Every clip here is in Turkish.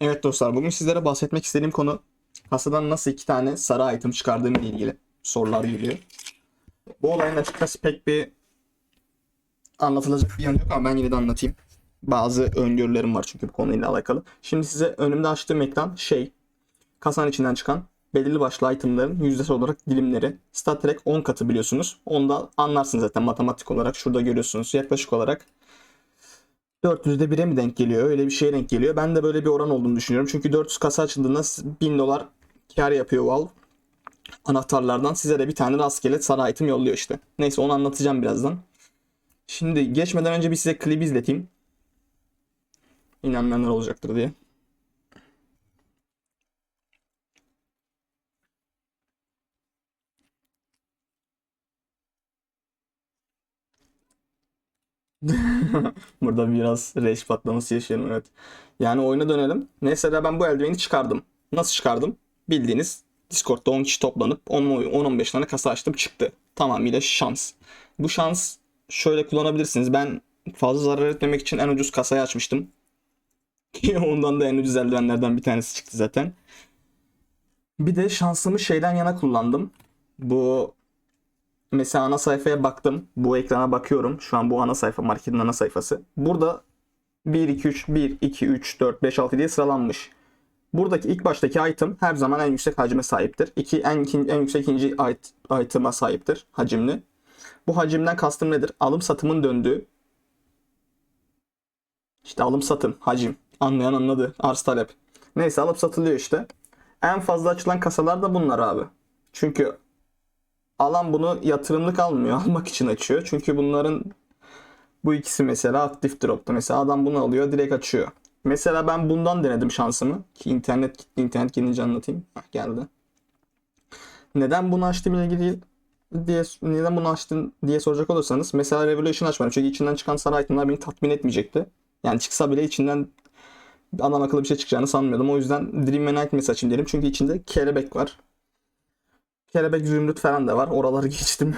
Evet dostlar bugün sizlere bahsetmek istediğim konu kasadan nasıl iki tane sarı item çıkardığım ile ilgili sorular geliyor. Bu olayın açıkçası pek bir anlatılacak bir yanı yok ama ben yine de anlatayım. Bazı öngörülerim var çünkü bu konuyla alakalı. Şimdi size önümde açtığım ekran şey kasanın içinden çıkan belirli başlı itemların yüzdesel olarak dilimleri. Stat Trek 10 katı biliyorsunuz. Onda anlarsınız zaten matematik olarak. Şurada görüyorsunuz yaklaşık olarak 400'de 1'e mi denk geliyor? Öyle bir şeye denk geliyor. Ben de böyle bir oran olduğunu düşünüyorum. Çünkü 400 kasa açıldığında 1000 dolar kar yapıyor Valve. Anahtarlardan size de bir tane rastgele sarı item yolluyor işte. Neyse onu anlatacağım birazdan. Şimdi geçmeden önce bir size klip izleteyim. İnanmayanlar olacaktır diye. Burada biraz rage patlaması yaşıyorum evet. Yani oyuna dönelim. Mesela ben bu eldiveni çıkardım. Nasıl çıkardım? Bildiğiniz Discord'da 10 kişi toplanıp 10-15 tane kasa açtım çıktı. Tamamıyla şans. Bu şans şöyle kullanabilirsiniz. Ben fazla zarar etmemek için en ucuz kasayı açmıştım. Ondan da en ucuz eldivenlerden bir tanesi çıktı zaten. Bir de şansımı şeyden yana kullandım. Bu Mesela ana sayfaya baktım. Bu ekrana bakıyorum. Şu an bu ana sayfa marketin ana sayfası. Burada 1, 2, 3, 1, 2, 3, 4, 5, 6 diye sıralanmış. Buradaki ilk baştaki item her zaman en yüksek hacme sahiptir. İki, en, en yüksek ikinci it, item'a sahiptir hacimli. Bu hacimden kastım nedir? Alım satımın döndüğü. İşte alım satım, hacim. Anlayan anladı. Arz talep. Neyse alıp satılıyor işte. En fazla açılan kasalar da bunlar abi. Çünkü alan bunu yatırımlık almıyor. Almak için açıyor. Çünkü bunların bu ikisi mesela aktif drop'ta. Mesela adam bunu alıyor direkt açıyor. Mesela ben bundan denedim şansımı. Ki internet gitti. internet gelince anlatayım. Hah, geldi. Neden bunu açtım ile ilgili diye neden bunu açtın diye soracak olursanız mesela Revolution açmadım. Çünkü içinden çıkan sarı itemler beni tatmin etmeyecekti. Yani çıksa bile içinden adam akıllı bir şey çıkacağını sanmıyordum. O yüzden Dream and Nightmares açayım dedim. Çünkü içinde kelebek var. Kelebek zümrüt falan da var. Oraları geçtim.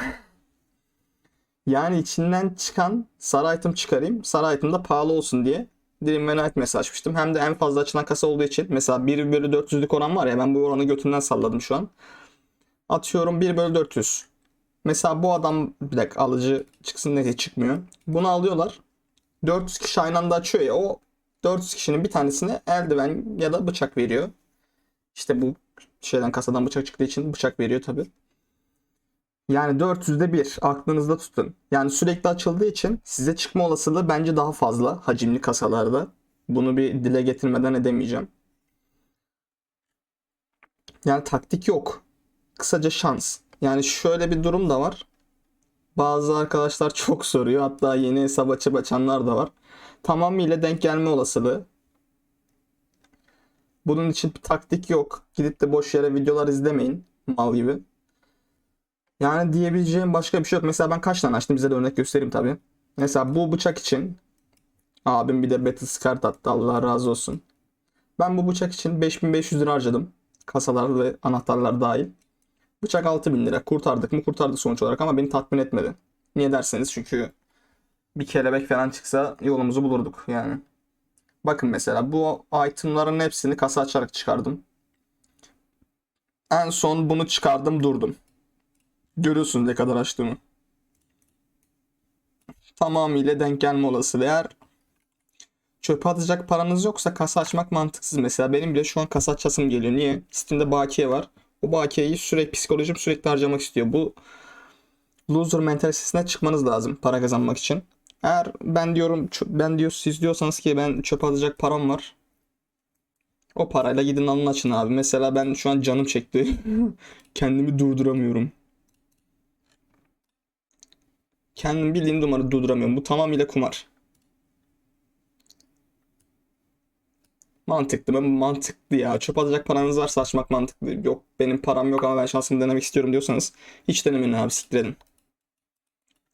yani içinden çıkan sarı item çıkarayım. Sarı item da pahalı olsun diye Dream and Nightmares açmıştım. Hem de en fazla açılan kasa olduğu için. Mesela 1 bölü 400'lük oran var ya ben bu oranı götünden salladım şu an. Atıyorum 1 bölü 400. Mesela bu adam bir dakika alıcı çıksın diye çıkmıyor. Bunu alıyorlar. 400 kişi aynı anda açıyor ya o 400 kişinin bir tanesine eldiven ya da bıçak veriyor. İşte bu şeyden kasadan bıçak çıktığı için bıçak veriyor tabi. Yani 400'de 1 aklınızda tutun. Yani sürekli açıldığı için size çıkma olasılığı bence daha fazla hacimli kasalarda. Bunu bir dile getirmeden edemeyeceğim. Yani taktik yok. Kısaca şans. Yani şöyle bir durum da var. Bazı arkadaşlar çok soruyor. Hatta yeni hesap açıp açanlar da var. Tamamıyla denk gelme olasılığı. Bunun için bir taktik yok. Gidip de boş yere videolar izlemeyin. Mal gibi. Yani diyebileceğim başka bir şey yok. Mesela ben kaç tane açtım size de örnek göstereyim tabii. Mesela bu bıçak için abim bir de Battle Scar attı Allah razı olsun. Ben bu bıçak için 5500 lira harcadım. Kasalar ve anahtarlar dahil. Bıçak 6000 lira. Kurtardık mı? Kurtardık sonuç olarak ama beni tatmin etmedi. Niye derseniz çünkü bir kelebek falan çıksa yolumuzu bulurduk yani. Bakın mesela bu itemların hepsini kasa açarak çıkardım. En son bunu çıkardım durdum. Görüyorsunuz ne kadar açtığımı. Tamamıyla denk gelme olasılığı. Eğer çöpe atacak paranız yoksa kasa açmak mantıksız. Mesela benim bile şu an kasa açasım geliyor. Niye? Steam'de bakiye var. O bakiyeyi sürekli psikolojim sürekli harcamak istiyor. Bu loser mentalitesine çıkmanız lazım para kazanmak için. Eğer ben diyorum ben diyor siz diyorsanız ki ben çöpe atacak param var. O parayla gidin alın açın abi. Mesela ben şu an canım çekti. Kendimi durduramıyorum. Kendimi bildiğim numarayı durduramıyorum. Bu tamamıyla kumar. Mantıklı mı? Mantıklı ya. Çöp atacak paranız varsa açmak mantıklı. Yok benim param yok ama ben şansımı denemek istiyorum diyorsanız hiç denemeyin abi siktir edin.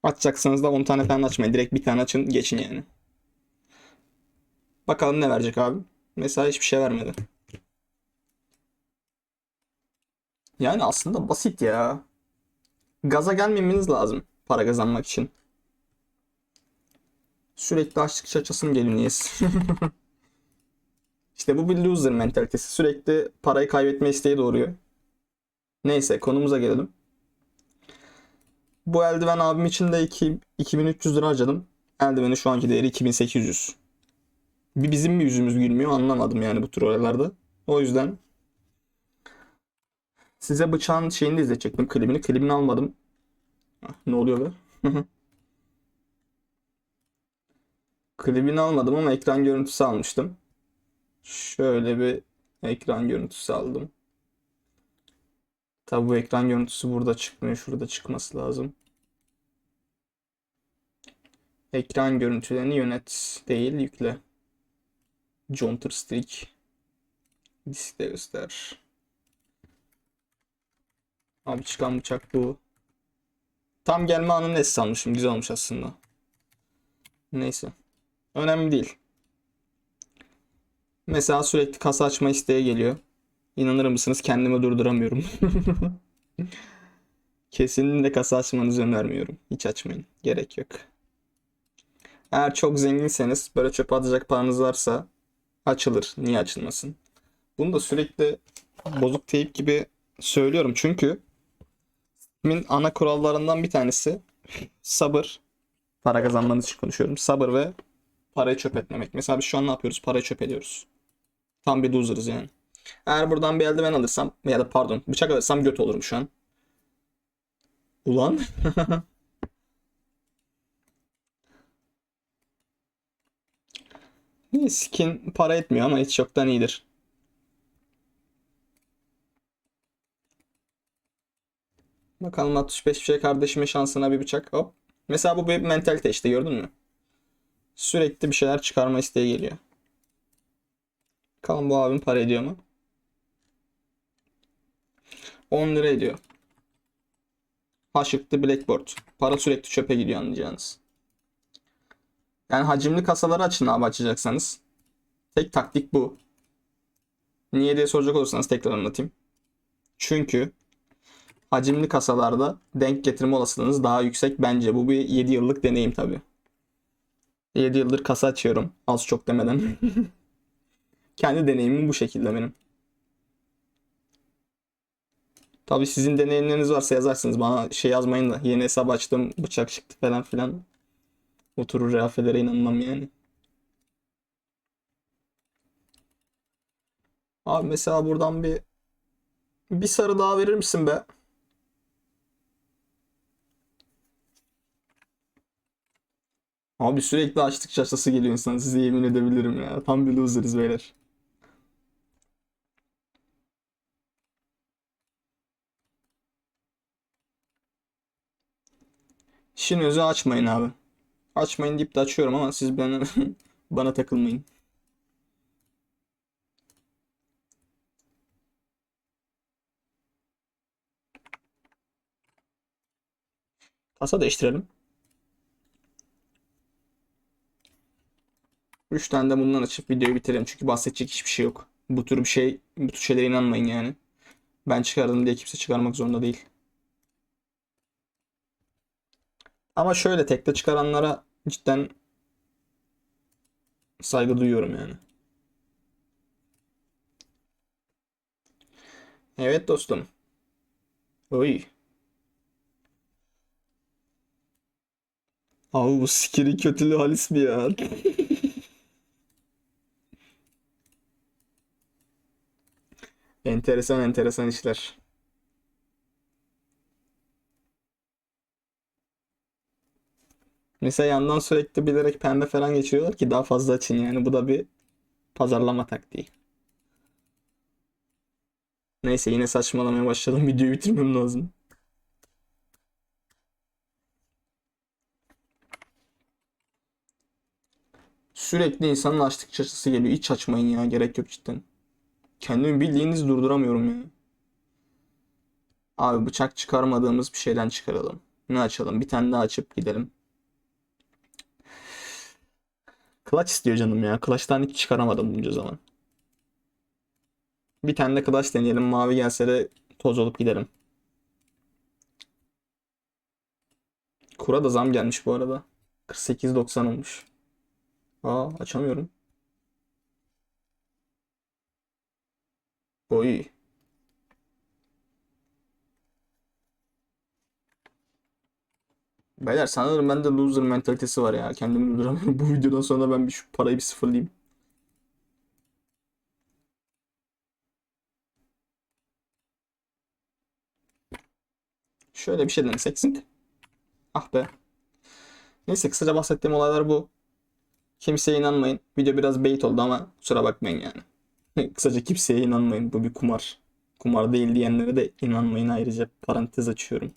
Açacaksanız da 10 tane falan açmayın. Direkt bir tane açın geçin yani. Bakalım ne verecek abi. Mesela hiçbir şey vermedi. Yani aslında basit ya. Gaza gelmemeniz lazım para kazanmak için. Sürekli açtıkça açasım geliyor niyeyse. İşte bu bir loser mentalitesi. Sürekli parayı kaybetme isteği doğuruyor. Neyse konumuza gelelim. Bu eldiven abim için de 2, 2300 lira harcadım. Eldivenin şu anki değeri 2800. Bir bizim mi yüzümüz gülmüyor anlamadım yani bu tür oralarda. O yüzden size bıçağın şeyini de izletecektim klibini. Klibini almadım. Ah, Ne oluyor be? Klibini almadım ama ekran görüntüsü almıştım. Şöyle bir ekran görüntüsü aldım. Tabi bu ekran görüntüsü burada çıkmıyor. Şurada çıkması lazım. Ekran görüntülerini yönet değil yükle. Counter Strike. Diskte göster. Abi çıkan bıçak bu. Tam gelme anını es sanmışım. Güzel olmuş aslında. Neyse. Önemli değil. Mesela sürekli kasa açma isteği geliyor. İnanır mısınız kendimi durduramıyorum. Kesinlikle kasa açmanızı önermiyorum. Hiç açmayın. Gerek yok. Eğer çok zenginseniz böyle çöpe atacak paranız varsa açılır. Niye açılmasın? Bunu da sürekli bozuk teyip gibi söylüyorum. Çünkü Steam'in ana kurallarından bir tanesi sabır. Para kazanmanız için konuşuyorum. Sabır ve parayı çöp etmemek. Mesela biz şu an ne yapıyoruz? Parayı çöp ediyoruz. Tam bir loser'ız yani. Eğer buradan bir eldiven alırsam ya da pardon bıçak alırsam göt olurum şu an. Ulan. Skin para etmiyor ama hiç çoktan iyidir. Bakalım 65 bir şey kardeşime şansına bir bıçak. Hop. Mesela bu bir mentalite işte gördün mü? Sürekli bir şeyler çıkarma isteği geliyor. Bakalım bu abim para ediyor mu? 10 lira ediyor. Haşıklı Blackboard. Para sürekli çöpe gidiyor anlayacağınız. Yani hacimli kasaları açın abi açacaksanız. Tek taktik bu. Niye diye soracak olursanız tekrar anlatayım. Çünkü hacimli kasalarda denk getirme olasılığınız daha yüksek bence. Bu bir 7 yıllık deneyim tabii. 7 yıldır kasa açıyorum. Az çok demeden. Kendi deneyimim bu şekilde benim. Tabii sizin deneyimleriniz varsa yazarsınız. Bana şey yazmayın da yeni hesap açtım bıçak çıktı falan filan. Oturur rehafelere inanmam yani. Abi mesela buradan bir bir sarı daha verir misin be? Abi sürekli açtıkça açası geliyor insan. Size yemin edebilirim ya. Tam bir loser'ız beyler. İşin özü açmayın abi. Açmayın deyip de açıyorum ama siz bana, bana takılmayın. Kasa değiştirelim. 3 tane de bundan açıp videoyu bitirelim. Çünkü bahsedecek hiçbir şey yok. Bu tür bir şey, bu tür şeylere inanmayın yani. Ben çıkardım diye kimse çıkarmak zorunda değil. Ama şöyle tekte çıkaranlara cidden saygı duyuyorum yani. Evet dostum. Oy. Abi bu skill'in kötülüğü halis mi ya? Enteresan enteresan işler. Mesela yandan sürekli bilerek pembe falan geçiriyorlar ki daha fazla açın yani. Bu da bir pazarlama taktiği. Neyse yine saçmalamaya başladım. Videoyu bitirmem lazım. Sürekli insanın açtıkça açısı geliyor. Hiç açmayın ya. Gerek yok cidden. Kendimi bildiğiniz durduramıyorum ya. Abi bıçak çıkarmadığımız bir şeyden çıkaralım. Ne açalım? Bir tane daha açıp gidelim. Clutch istiyor canım ya. Clutch'tan hiç çıkaramadım bunca zaman. Bir tane de Clutch deneyelim. Mavi gelse de toz olup gidelim. Kura da zam gelmiş bu arada. 48.90 olmuş. Aa açamıyorum. Oy. Beyler sanırım bende loser mentalitesi var ya. Kendimi durduramıyorum. Bu videodan sonra ben bir şu parayı bir sıfırlayayım. Şöyle bir şey denesek. Ah be. Neyse kısaca bahsettiğim olaylar bu. Kimseye inanmayın. Video biraz bait oldu ama kusura bakmayın yani. Kısaca kimseye inanmayın. Bu bir kumar. Kumar değil diyenlere de inanmayın ayrıca parantez açıyorum.